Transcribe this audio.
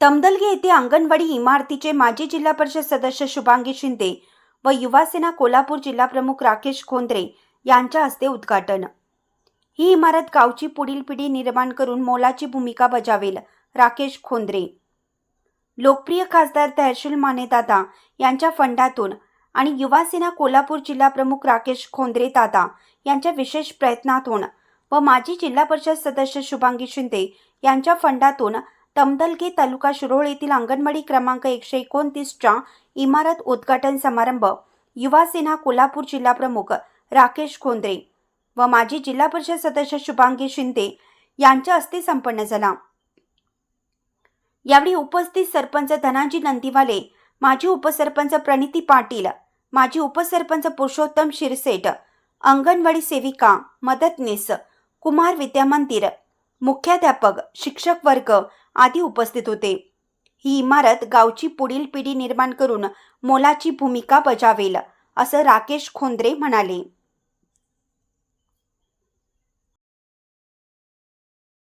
तमदलगे येथे अंगणवाडी इमारतीचे माजी जिल्हा परिषद सदस्य शुभांगी शिंदे व युवासेना कोल्हापूर जिल्हाप्रमुख राकेश खोंद्रे यांच्या हस्ते उद्घाटन. ही इमारत गावची पुढील पिढी निर्माण करून मोलाची भूमिका बजावेल राकेश खोंद्रे. लोकप्रिय खासदार तहसील मानेदादा यांच्या फंडातून आणि युवासेना कोल्हापूर जिल्हा प्रमुख राकेश खोंद्रे दादा यांच्या विशेष प्रयत्नातून व माजी जिल्हा परिषद सदस्य शुभांगी शिंदे यांच्या फंडातून तमदलगी तालुका शिरोळ येथील अंगणवाडी क्रमांक एकशे एकोणतीसच्या इमारत उद्घाटन समारंभ युवासेना कोल्हापूर जिल्हाप्रमुख राकेश खोंद्रे व माजी जिल्हा परिषद सदस्य शुभांगी शिंदे यांच्या हस्ते संपन्न झाला. यावेळी उपस्थित सरपंच धनाजी नंदीवाले माजी उपसरपंच प्रणिती पाटील माजी उपसरपंच पुरुषोत्तम शिरसेट अंगणवाडी सेविका मदतनीस कुमार विद्यामंदिर मुख्याध्यापक शिक्षक वर्ग आदी उपस्थित होते. ही इमारत गावची पुढील पिढी निर्माण करून मोलाची भूमिका बजावेल असं राकेश खोंद्रे म्हणाले.